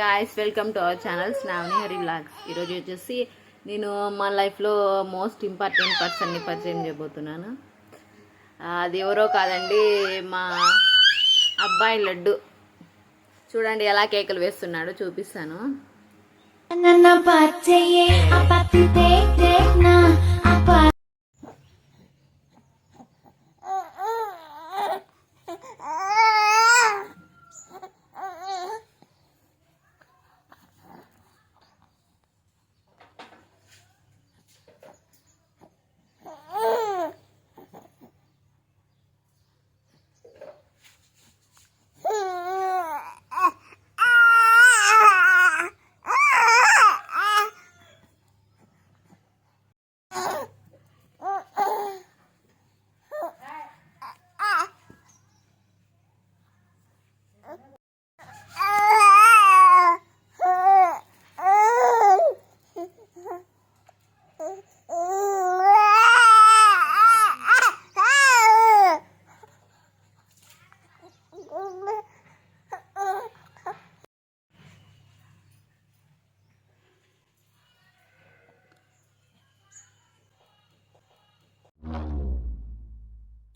Guys welcome to our channel స్నావని Hari blogs ఈరోజు వచ్చేసి నేను మా లైఫ్లో మోస్ట్ ఇంపార్టెంట్ పర్సన్ని పరిచయం చేయబోతున్నాను. అది ఎవరో కాదండి మా అబ్బాయి లడ్డు. చూడండి ఎలా కేకలు వేస్తున్నాడో చూపిస్తాను.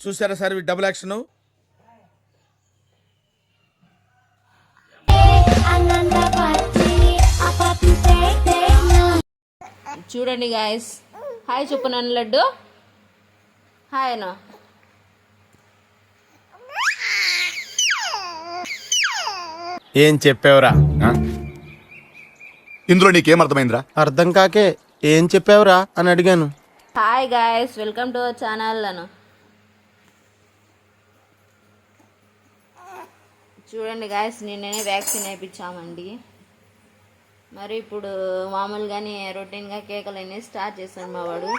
చూసారా సార్ డబుల్ యాక్షన్ చూడండి గాయస్ హాయ్ చెప్పు నన్ను లడ్డు. హాయ్ అనో ఏం చెప్పావురా? ఇందులో నీకేం అర్థమైందిరా? అర్థం కాకే ఏం చెప్పావురా అని అడిగాను. Hi guys welcome to our channel అను చూడండి గాయస్ నిన్ననే వ్యాక్సిన్ వేయించామండి మరి ఇప్పుడు మామూలుగానే రొటీన్గా కేకలు అనేవి స్టార్ట్ చేశాడు మా వాడు.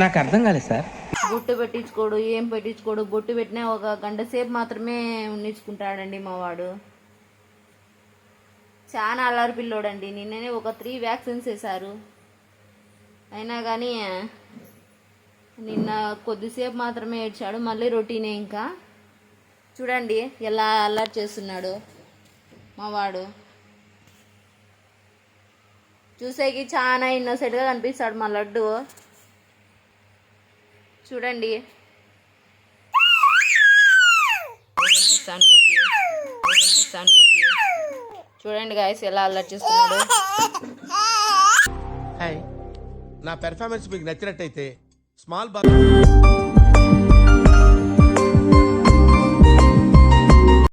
నాకు అర్థం కాలేదు సార్. బొట్టు పెట్టించుకోడు ఏం పెట్టించుకోడు బొట్టు పెట్టినా ఒక గంట సేపు మాత్రమే ఉండించుకుంటాడండి మా వాడు. చాలా అల్లరి పిల్లోడండి. నిన్ననే ఒక త్రీ వ్యాక్సిన్స్ వేశారు. అయినా కానీ నిన్న కొద్దిసేపు మాత్రమే ఏడ్చాడు మళ్ళీ రొటీనే ఇంకా. చూడండి ఎలా అల్లరి చేస్తున్నాడు మా వాడు. చూసేకి చాలా ఇన్నోసెంట్గా కనిపిస్తాడు మా లడ్డు. చూడండి. చూడండి గాయస్ ఎలా అల్లరి చేస్తున్నాడు. హాయ్ నా పెర్ఫార్మెన్స్ మీకు నచ్చినట్టయితే స్మాల్ బాక్స్